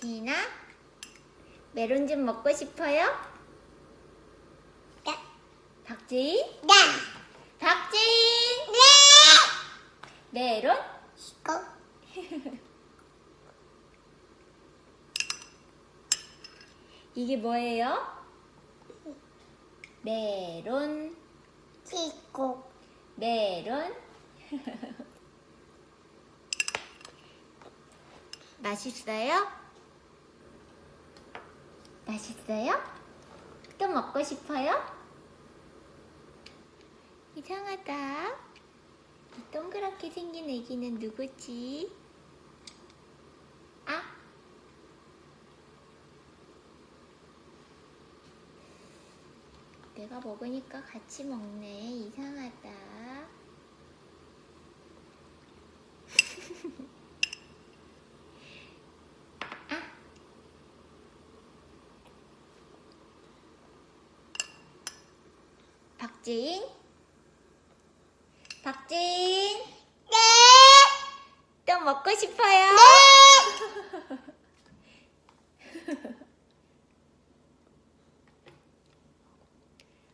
지인아, 메론 좀 먹고 싶어요? 네. 박지인? 네. 박지인! 네. 메론? 이거. 이게 뭐예요? 메론, 이거. 메론. 맛있어요? 맛있어요? 또 먹고 싶어요? 이상하다. 이 동그랗게 생긴 애기는 누구지? 아, 내가 먹으니까 같이 먹네. 이상하다. 아. 박지인? 박지인? 네. 또 먹고 싶어요?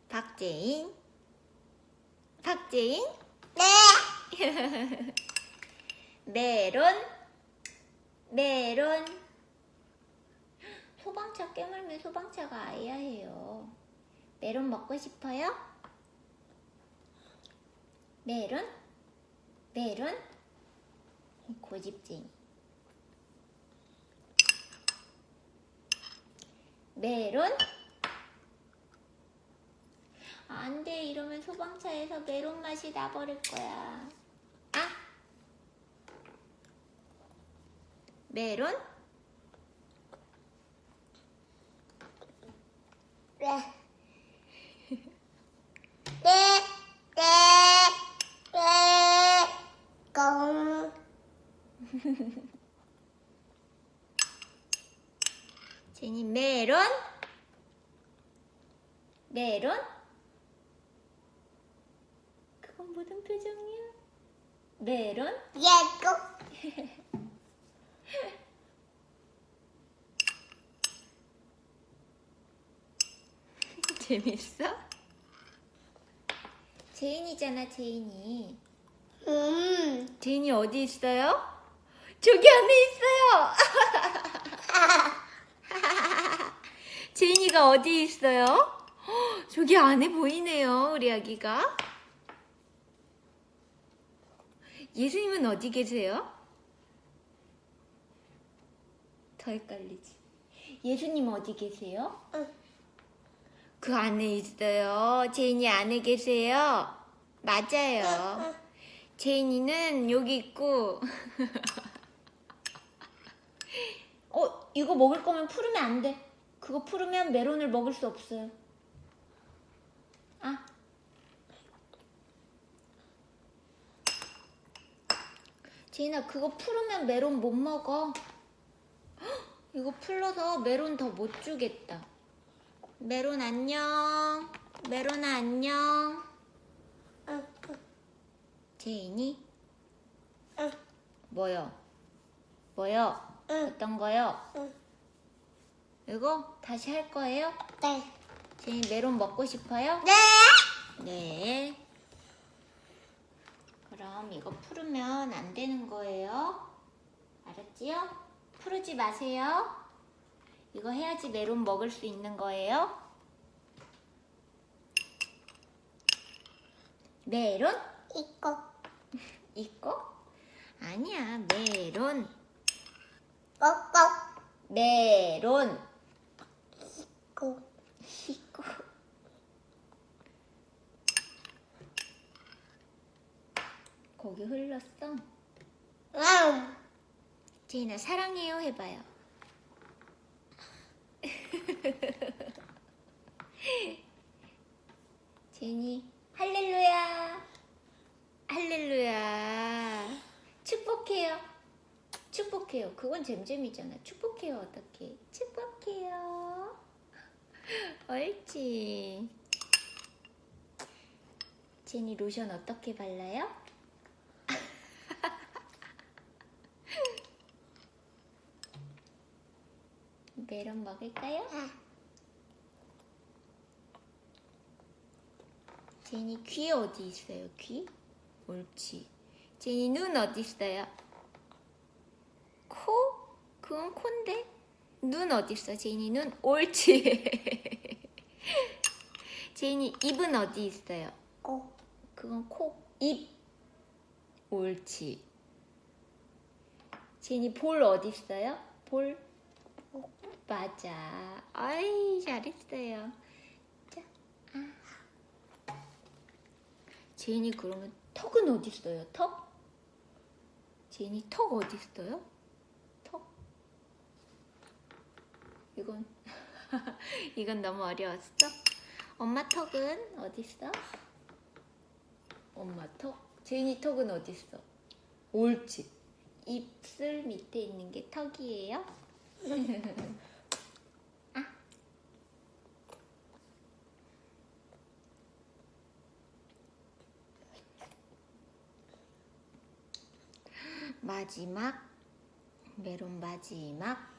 박재인? 박재인? 네. 메론? 메론? 소방차 깨물면 소방차가 아야 해요. 메론 먹고 싶어요? 메론? 메론? 고집쟁이. 메론? 안 돼, 이러면 소방차에서 메론 맛이 나버릴 거야. 아! 메론? 네. 네. 네. 네. 공. 제니 메론? 메론? 그건 무슨 표정이야? 메론? 예고. 재밌어? 제인이잖아, 제인이. 음. 제인이 어디 있어요? 저기 안에 있어요! 제인이가 어디 있어요? 헉, 저기 안에 보이네요, 우리 아기가. 예수님은 어디 계세요? 더 헷갈리지. 예수님 어디 계세요? 응. 그 안에 있어요. 제인이 안에 계세요. 맞아요. 제인이는 여기 있고. 어, 이거 먹을 거면 풀으면 안 돼. 그거 풀으면 메론을 먹을 수 없어요. 아. 제인아, 그거 풀으면 메론 못 먹어. 헉, 이거 풀러서 메론 더 못 주겠다. 메론 안녕. 메론아 안녕. 응. 제인이 응. 뭐요? 뭐요? 응. 어떤 거요? 응. 이거 다시 할 거예요? 네. 제인 메론 먹고 싶어요? 네. 네. 그럼 이거 풀으면 안 되는 거예요. 알았지요? 풀지 마세요. 이거 해야지 메론 먹을 수 있는 거예요. 메론? 이거. 이거? 아니야, 메론. 메론. 고. 이거. 거기 흘렀어? 음. 제인아 사랑해요 해봐요. 제인이 할렐루야 할렐루야 축복해요 축복해요 그건 잼잼이잖아 축복해요 어떻게 축복해요 옳지 제니 로션 어떻게 발라요? 메론 먹을까요? 아. 제니 귀 어디 있어요? 귀? 옳지. 제니 눈 어디 있어요? 코? 그건 콘데. 눈 어디 있어? 제니 눈 옳지. 제니 입은 어디 있어요? 고. 그건 코, 입. 옳지. 제니 볼 어디 있어요? 볼. 맞아. 아이 잘했어요. 자, 아. 제니 그러면 턱은 어디 있어요? 턱? 제니 턱 어디 있어요? 턱? 이건 이건 너무 어려웠어. 엄마 턱은 어디 있어? 엄마 턱? 제니 턱은 어디 있어? 옳지. 입술 밑에 있는 게 턱이에요. 아. 마지막 메론 마지막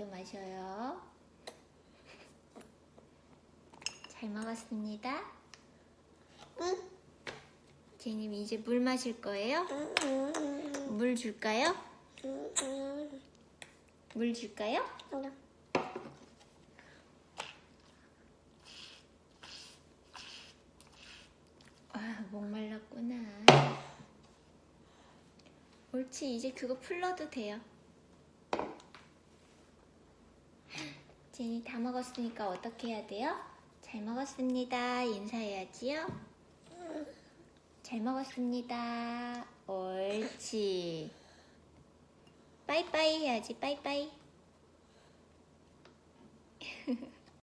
학교 마셔요. 잘 먹었습니다. 응. 제님 이제 물 마실 거예요? 물 줄까요? 물 줄까요? 응. 아, 목말랐구나. 옳지, 이제 그거 풀러도 돼요. 제니 다 먹었으니까 어떻게 해야 돼요? 잘 먹었습니다. 인사해야지요. 잘 먹었습니다. 옳지. 빠이빠이 해야지, 빠이빠이.